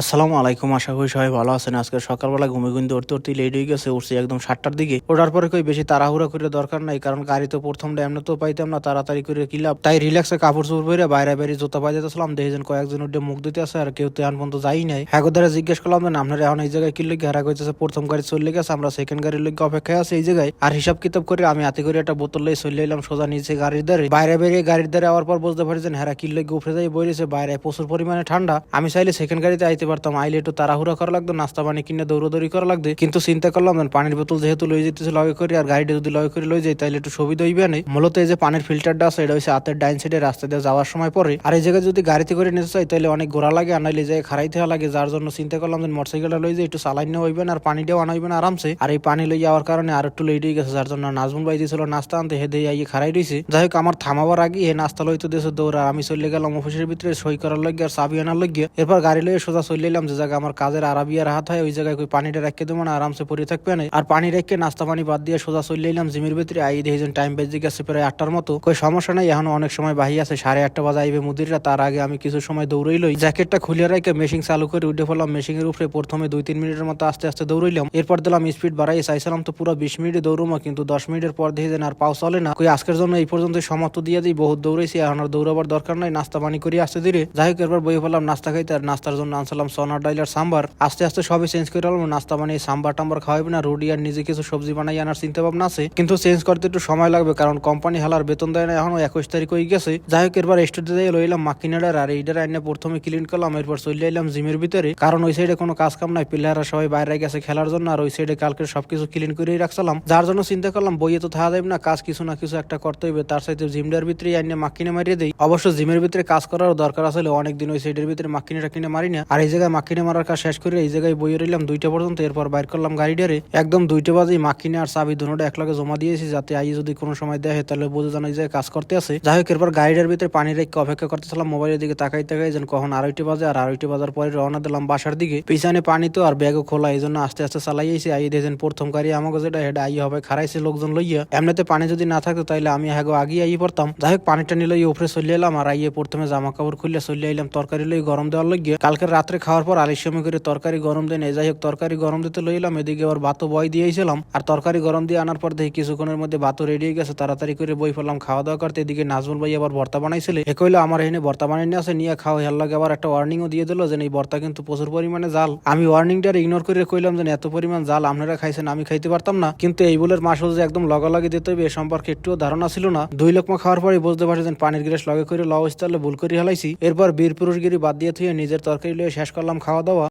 আসসালামু আলাইকুম, আশা করি সবাই ভালো আছেন। আজকে সকালবেলা ঘুমে ঘুমতে উঠতে উঠতে লেট হয়ে গেছে, উঠছি একদম সাতটার দিকে। ওঠার পরে কই বেশি তাড়াহুড়া করে দরকার নাই, কারণ গাড়ি তো প্রথম এমনি তো পাইতাম না, তাড়াতাড়ি করে কিলাম তাই রিল্যাক্সে কাপড় চোপড় পরে বাইরে বাইরে জুতা পাই যেতেছিলাম দেখেছেন কয়েকজন উঠে মুখ দিতে আছে আর কেউ তো এখন পর্যন্ত যাই নাই। হ্যাগোদারে জিজ্ঞেস করলাম যে আপনারা এখন এই জায়গায় কি লিখে হারা কইতেছে, প্রথম গাড়ি চলে গেছে, আমরা সেকেন্ড গাড়ির লিখে অপেক্ষায় আছে এই জায়গায়। আর হিসাব কিতাব করে আমি হাতে করে একটা বোতল লই চলে এলাম সোজা নিচে গাড়ির দ্বারে বাইরে বেরিয়ে গাড়ির দ্বারে আওয়ার পর বুঝতে পারছেন হ্যাঁ কি লিখে উপরে যাই বইরেছে, বাইরে প্রচুর পরিমাণে ঠান্ডা। আমি চাইলে সেকেন্ড গাড়িতে আইতে পারতাম, আইলে একটু তাড়াহুড়া করা লাগতো, নাস্তা পানি কিনে দৌড়দৌড়ি করা লাগতো। কিন্তু চিন্তা করলাম পানির বোতল যেহেতু লই যেতেছে লগে করি, আর গাড়িটা যদি লগে করে লই যাই তাহলে একটু সুবিধা হইবে না। মূলত এই যে পানির ফিল্টারটা আছে, এটা হচ্ছে হাতের ডাইন সাইডে রাস্তা দিয়ে যাওয়ার সময় পরে। আর এই জায়গায় যদি গাড়িতে করে নিতে চাই তাহলে অনেক ঘোরা লাগে, আর নাইলে যে খারাইতে লাগে। যার জন্য চিন্তা করলাম যে মোটরসাইকেলটা লই যে একটু চালাই নেওয়া হইবে না, আর পানিটাও আনা হইবে না আরামসে। আর এই পানি লই যাওয়ার কারণে আর একটু লেট হয়ে গেছে, যার জন্য নাজমুল ভাই দিয়েছিল নাস্তা আনতে হেদে আইয়ে খারাই রয়েছে যাই হোক, আমার থামাবার আগে হে নাস্তা লইতে দিয়েছে দৌড়া আমি চলে গেলাম অফিসের ভিতরে সই করার লগে আর চাবি আনার লগে এরপর গাড়ি লইয়ে সোজা চলে এলাম, যে জায়গায় আমার কাজের আরাবিয়ার হাত হয়, ওই জায়গায় কই পানিটা রেখে দেবো না, আরামসে পরে থাকবে না। আর পানি রেখে নাস্তা পানি বাদ দিয়ে সোজা চলে এলাম জিমের ভিতরে। আই দেখেছেন টাইম বেজে গেছে প্রায় আটটার মতো। কই সমস্যা নাই, এখন অনেক সময় বাহি আছে, সাড়ে আটটা বাজে আইবে মুদিররা, তার আগে আমি কিছু সময় দৌড়ই লই। জ্যাকেটটা খুলে রেখে মেশিন চালু করে উঠে পড়লাম মেশিন এর উপরে প্রথমে দুই তিন মিনিটের মতো আস্তে আস্তে দৌড়ইলাম। এরপর দিলাম স্পিড বাড়াই চাইছিলাম তো পুরো বিশ মিনিটে দৌড়মা কিন্তু দশ মিনিটের পর দেখে যেন আর পাও চলে না। কই আজকের জন্য এই পর্যন্ত সমাপ্ত দিয়ে দিই, বহুত দৌড়েছি এখন আর দৌড়াবার দরকার নাই, নাস্তা পানি করি আসতে ধীরে যাই হোক, এরপর বই ফেললাম নাস্তা খাইতে, আর নাস্তার জন্য আনছিলাম সোনার ডাইলার সাম্বার। আস্তে আস্তে সবই চেঞ্জ করে আলাম নাস্তা বানিয়ে সাম্বার টাম্বার খাওয়াবে না, রুটি আর নিজে কিছু সবজি বানাই আনার চিন্তা ভাবনা আছে, কিন্তু চেঞ্জ করতে একটু সময় লাগবে, কারণ কোম্পানি হালার বেতন দেয় না, এখনও একুশ তারিখ হয়ে গেছে। যাই হোক, এরপর স্টুডিও লইলাম মাকিনাডার, আর এইটার আইনে প্রথমে ক্লিন করলাম, এরপর চলে এলাম জিমের ভিতরে। কারণ ওই সাইডে কোনো কাজ কাম নাই প্লেয়াররা সবাই বাইরে গেছে খেলার জন্য, আর ওই সাইডে কালকে সবকিছু ক্লিন করেই রাখছিলাম। যার জন্য চিন্তা করলাম, বইয়ে তো থাকা যাবে না, কাজ কিছু না কিছু একটা করতে হইবে, তার সাথে জিমটার ভিতরে আইনে মাকিনে মারিয়ে দেই। অবশ্য জিমের ভিতরে কাজ করার দরকার আসলে অনেকদিন ওই সাইডের ভিতরে মাকিনে টাকিনে মারি না, আর এই জায়গায় মাকিনে মারার কাজ শেষ করে এই জায়গায় বইয়ে রইলাম দুইটা পর্যন্ত। এরপর বাইর করলাম গাড়িটারে। একদম দুইটা বাজেই মাকিনে আর চাবি দুটোটা একলাগে জমা দিয়েছি যাতে আই যদি কোনো সময় দেয় তাহলে বুঝে জানাই যে কাজ করতে আছে। যাই হোক, এরপর গাড়িটার ভিতরে পানি রেখে অপেক্ষা করতেছিলাম মোবাইলের দিকে তাকাই তাকাই যেন কখন আড়াইটে বাজে। আর আড়াইটে বাজার পরে রওনা দিলাম বাসার দিকে। পিছনে পানি তো আর ব্যাগও খোলা, এই জন্য আস্তে আস্তে চালাইয়েছি আই দিয়েছেন প্রথম গাড়ি আমাকে যেটা হেডা আই হবে খারাইছে লোকজন লইয়া। এমনিতে পানি যদি না থাকতো তাহলে আমি হ্যাগো আগে আই পড়তাম। যাই হোক, পানিটা নিলে উপরে চলে এলাম আর আইয়ে প্রথমে জামা কাপড় খুললে চলে এলাম তরকারি লই গরম দেওয়ার লইগে। কালকে রাত্রে খাওয়ার পর আলির সময় করে তরকারি গরম দেয় নাই যাই হোক, তরকারি গরম দিতে লইলাম, এদিকে আবার ভাতও বয় দিয়েছিলাম, আর তরকারি গরম দিয়ে আনার পর দেখি কিছুক্ষণের মধ্যে ভাতও রেডি হয়ে গেছে, তাড়াতাড়ি করে বই ফেললাম, খাওয়া দাওয়া করতে এদিকে নাজমুল ভাই আবার ভর্তা বানাইছিলে। এ কইলো, আমার এখানে ভর্তা বানাই আসে, নিয়ে খাওয়া হেল লাগে আবার একটা ওয়ার্নিংও দিয়ে দিল যে এই ভর্তা কিন্তু প্রচুর পরিমাণে জাল। আমি ওয়ার্নিংটা ইগনোর করে কইলাম যে এত পরিমাণ জাল আপনারা খাইছেন, আমি খাইতে পারতাম না। কিন্তু এই বলের মাসল যে একদম লগালগি দিতে হবে, এ সম্পর্কে একটুও ধারণা ছিল না। দুই লোকমা খাওয়ার পরে বুঝতে পারছেন পানির গ্লাস লগে করে লওয়া ভুল করে হেলাইছি এরপর বীর পুরুষগিরি বাদ দিয়ে থুয়ে নিজের তরকারি লয়ে শেষ করলাম খাওয়া দাওয়া।